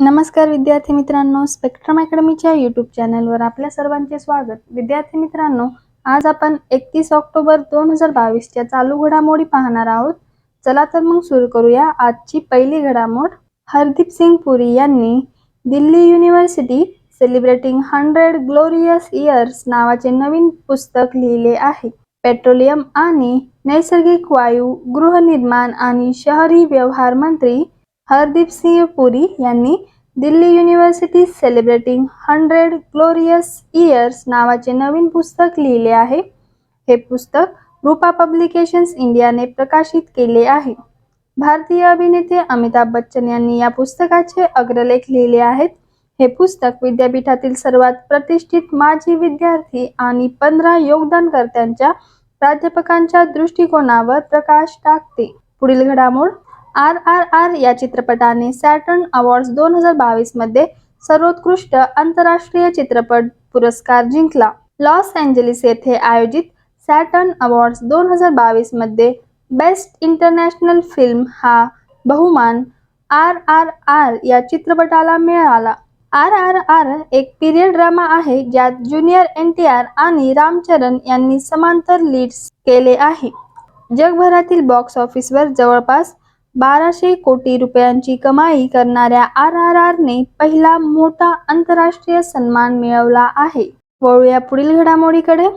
नमस्कार विद्यार्थी मित्रांनो स्पेक्ट्रम अकॅडमीच्या यूट्यूब चॅनलवर आपल्या सर्वांचे स्वागत. विद्यार्थी मित्रांनो आज आपण एकतीस ऑक्टोबर दोन हजार बावीसच्या चालू घडामोडी पाहणार आहोत. चला तर मग सुरू करूया आजची पहिली घडामोड. हरदीप सिंग पुरी यांनी Delhi University celebrating hundred glorious years नावाचे नवीन पुस्तक लिहिले आहे. पेट्रोलियम आणि नैसर्गिक वायू गृहनिर्माण आणि शहरी व्यवहार मंत्री हरदीप सिंह पुरी यांनी Delhi University celebrating hundred glorious years नावाचे नवीन पुस्तक लिहिले आहे. हे पुस्तक रूपा पब्लिकेशन्स इंडियाने प्रकाशित केले आहे. भारतीय अभिनेते अमिताभ बच्चन यांनी या पुस्तकाचे अग्रलेख लिहिले आहेत. हे पुस्तक विद्यापीठातील सर्वात प्रतिष्ठित माजी विद्यार्थी आणि पंधरा योगदानकर्त्यांच्या प्राध्यापकांच्या दृष्टिकोनावर प्रकाश टाकते. पुढील घडामोड आर आर आर या चित्रपटाने सॅटर्न अवॉर्ड्स दोन हजार बावीसमध्ये सर्वोत्कृष्ट आंतरराष्ट्रीय चित्रपट पुरस्कार जिंकला. लॉस एंजलिस येथे आयोजित सॅटर्न अवॉर्ड्स दोन हजार बावीसमध्ये बेस्ट इंटरनॅशनल फिल्म हा बहुमान आर आर आर या चित्रपटाला मिळाला. आर आर आर एक पीरियड ड्रामा आहे ज्यात ज्युनियर एन टी आर आणि रामचरण यांनी समांतर लीड्स केले आहे. जगभरातील बॉक्स ऑफिसवर जवळपास बाराशे कोटी रुपयांची कमाई करणाऱ्या आर आर आरने पहिला मोठा आंतरराष्ट्रीय सन्मान मिळवला आहे. वळूया पुढील घडामोडीकडे.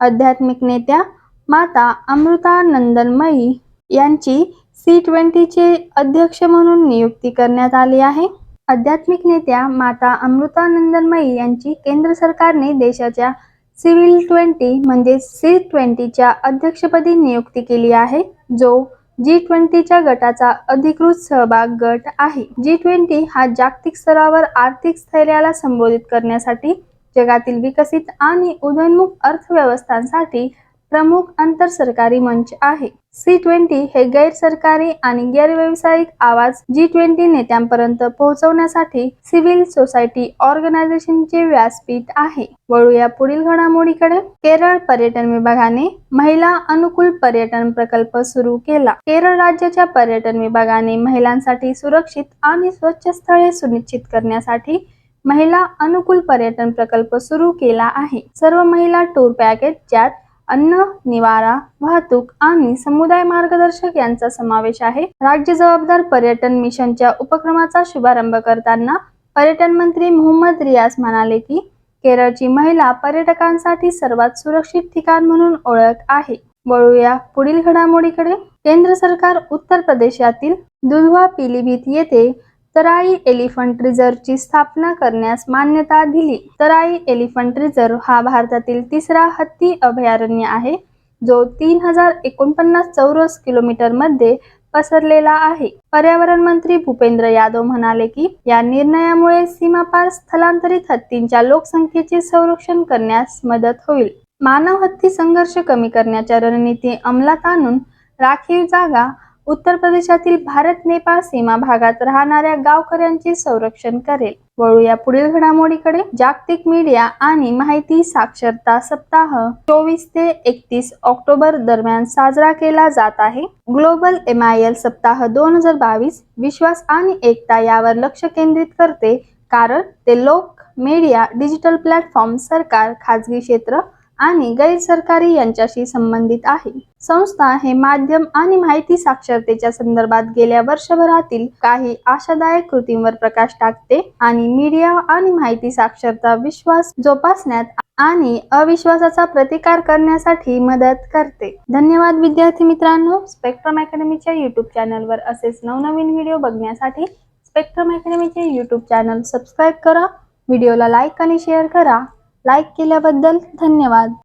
आध्यात्मिक नेत्या माता अमृतानंदनमयी यांची सी ट्वेंटीचे अध्यक्ष म्हणून नियुक्ती करण्यात आली आहे. आध्यात्मिक नेत्या माता अमृतानंदनमयी यांची केंद्र सरकारने देशाच्या सिव्हिल ट्वेंटी म्हणजे सी ट्वेंटीच्या अध्यक्षपदी नियुक्ती केली आहे जो जी ट्वेंटीच्या गटाचा अधिकृत सहभाग गट आहे. जी ट्वेंटी हा जागतिक स्तरावर आर्थिक स्थैर्याला संबोधित करण्यासाठी जगातील विकसित आणि उदयोन्मुख अर्थव्यवस्थांसाठी प्रमुख आंतरसरकारी मंच आहे. सी ट्वेंटी हे गैर सरकारी आणि गैर व्यावसायिक आवाज जी ट्वेंटी नेत्यांपर्यंत पोहोचवण्यासाठी सिव्हिल सोसायटी ऑर्गनायझेशनचे व्यासपीठ आहे. वळूया पुढील घडामोडीकडे. केरळ पर्यटन विभागाने महिला अनुकूल पर्यटन प्रकल्प सुरू केला. केरळ राज्याच्या पर्यटन विभागाने महिलांसाठी सुरक्षित आणि स्वच्छ स्थळे सुनिश्चित करण्यासाठी महिला अनुकूल पर्यटन प्रकल्प सुरू केला आहे. सर्व महिला टूर पॅकेज ज्यात अन्न निवारा वाहतूक आणि समुदाय मार्गदर्शक यांचा समावेश आहे. राज्य जबाबदार पर्यटन मिशनच्या उपक्रमाचा शुभारंभ करताना पर्यटन मंत्री मोहम्मद रियाज म्हणाले की केरळची महिला पर्यटकांसाठी सर्वात सुरक्षित ठिकाण म्हणून ओळख आहे. वळूया पुढील घडामोडीकडे. केंद्र सरकार उत्तर प्रदेशातील दुधवा पिलीभीत येथे तराई एलिफंट रिझर्वची स्थापना करण्यास मान्यता दिली. तराई एलिफंट रिझर्व हा भारतातील तिसरा हत्ती अभयारण्य आहे जो तीन हजार एकोणपन्नास चौरस किलोमीटरमध्ये पसरलेला आहे. पर्यावरण मंत्री भूपेंद्र यादव म्हणाले की या निर्णयामुळे सीमापार स्थलांतरित हत्तींच्या लोकसंख्येचे संरक्षण करण्यास मदत होईल. मानव हत्ती संघर्ष कमी करण्याच्या रणनीती अंमलात आणून राखीव जागा उत्तर प्रदेशातील भारत नेपाळ सीमा भागात राहणाऱ्या गावकऱ्यांचे संरक्षण करेल. वळूया पुढील घडामोडीकडे. जागतिक मीडिया आणि माहिती साक्षरता सप्ताह. चोवीस ते एकतीस ऑक्टोबर दरम्यान साजरा केला जात आहे. ग्लोबल एम आय एल सप्ताह दोन हजार बावीस विश्वास आणि एकता यावर लक्ष केंद्रित करते. कारण ते लोक मीडिया डिजिटल प्लॅटफॉर्म सरकार खाजगी क्षेत्र आणि गैरसरकारी यांच्याशी संबंधित आहे. संस्था हे माध्यम आणि माहिती साक्षरतेच्या संदर्भात गेल्या वर्षभरातील काही आशादायक कृतींवर प्रकाश टाकते आणि मीडिया आणि माहिती साक्षरता विश्वास जोपासण्यात आणि अविश्वासाचा प्रतिकार करण्यासाठी मदत करते. धन्यवाद विद्यार्थी मित्रांनो. स्पेक्ट्रम अकॅडमीच्या युट्यूब चॅनलवर असेच नवनवीन व्हिडिओ बघण्यासाठी स्पेक्ट्रम अकॅडमीचे युट्यूब चॅनल सबस्क्राईब करा. व्हिडिओला लाईक आणि शेअर करा. लाईक केल्याबद्दल धन्यवाद.